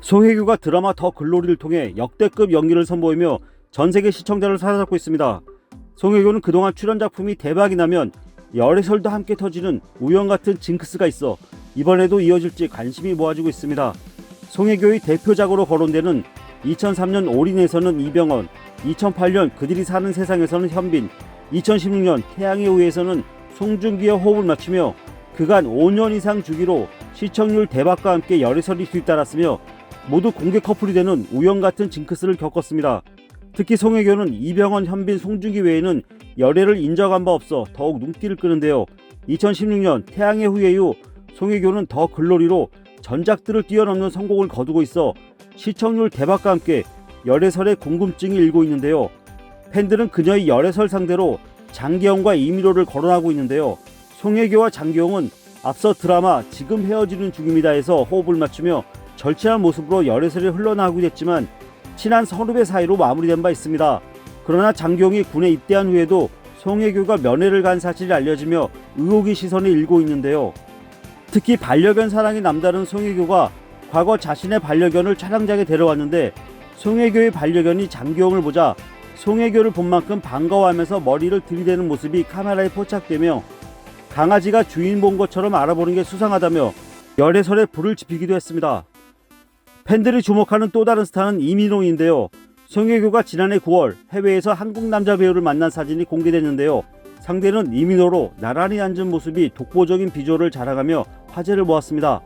송혜교가 드라마 더 글로리를 통해 역대급 연기를 선보이며 전 세계 시청자를 사로잡고 있습니다. 송혜교는 그동안 출연 작품이 대박이 나면 열애설도 함께 터지는 우연 같은 징크스가 있어 이번에도 이어질지 관심이 모아지고 있습니다. 송혜교의 대표작으로 거론되는 2003년 올인에서는 이병헌, 2008년 그들이 사는 세상에서는 현빈, 2016년 태양의 후예에서는 송중기와 호흡을 맞추며 그간 5년 이상 주기로 시청률 대박과 함께 열애설이 뒤따랐으며 모두 공개 커플이 되는 우연 같은 징크스를 겪었습니다. 특히 송혜교는 이병헌, 현빈, 송중기 외에는 열애를 인정한 바 없어 더욱 눈길을 끄는데요. 2016년 태양의 후예 이후 송혜교는 더 글로리로 전작들을 뛰어넘는 성공을 거두고 있어 시청률 대박과 함께 열애설의 궁금증이 일고 있는데요. 팬들은 그녀의 열애설 상대로 장기영과 이미로를 거론하고 있는데요. 송혜교와 장기영은 앞서 드라마 지금 헤어지는 중입니다에서 호흡을 맞추며 절친한 모습으로 열애설이 흘러나오기도 했지만 친한 선후배 사이로 마무리된 바 있습니다. 그러나 장기영이 군에 입대한 후에도 송혜교가 면회를 간 사실이 알려지며 의혹의 시선이 일고 있는데요. 특히 반려견 사랑이 남다른 송혜교가 과거 자신의 반려견을 촬영장에 데려왔는데 송혜교의 반려견이 장기영을 보자 송혜교를 본 만큼 반가워하면서 머리를 들이대는 모습이 카메라에 포착되며 강아지가 주인 본 것처럼 알아보는 게 수상하다며 열애설에 불을 지피기도 했습니다. 팬들이 주목하는 또 다른 스타는 이민호인데요. 송혜교가 지난해 9월 해외에서 한국 남자 배우를 만난 사진이 공개됐는데요. 상대는 이민호로 나란히 앉은 모습이 독보적인 비주얼을 자랑하며 화제를 모았습니다.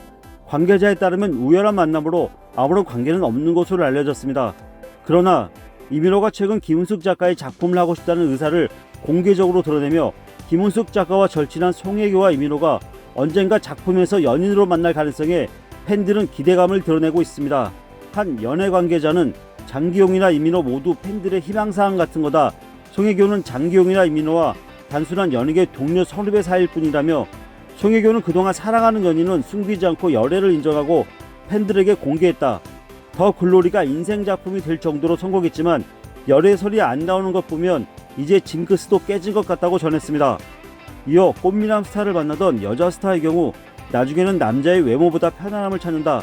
관계자에 따르면 우연한 만남으로 아무런 관계는 없는 것으로 알려졌습니다. 그러나 이민호가 최근 김은숙 작가의 작품을 하고 싶다는 의사를 공개적으로 드러내며 김은숙 작가와 절친한 송혜교와 이민호가 언젠가 작품에서 연인으로 만날 가능성에 팬들은 기대감을 드러내고 있습니다. 한 연애 관계자는 장기용이나 이민호 모두 팬들의 희망사항 같은 거다. 송혜교는 장기용이나 이민호와 단순한 연예계 동료 선후배 사이일 뿐이라며 송혜교는 그동안 사랑하는 연인은 숨기지 않고 열애를 인정하고 팬들에게 공개했다. 더 글로리가 인생 작품이 될 정도로 성공했지만 열애설이 안 나오는 것 보면 이제 징크스도 깨진 것 같다고 전했습니다. 이어 꽃미남 스타를 만나던 여자 스타의 경우 나중에는 남자의 외모보다 편안함을 찾는다.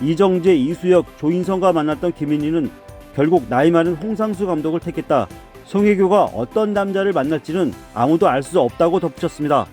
이정재, 이수혁, 조인성과 만났던 김민희는 결국 나이 많은 홍상수 감독을 택했다. 송혜교가 어떤 남자를 만날지는 아무도 알 수 없다고 덧붙였습니다.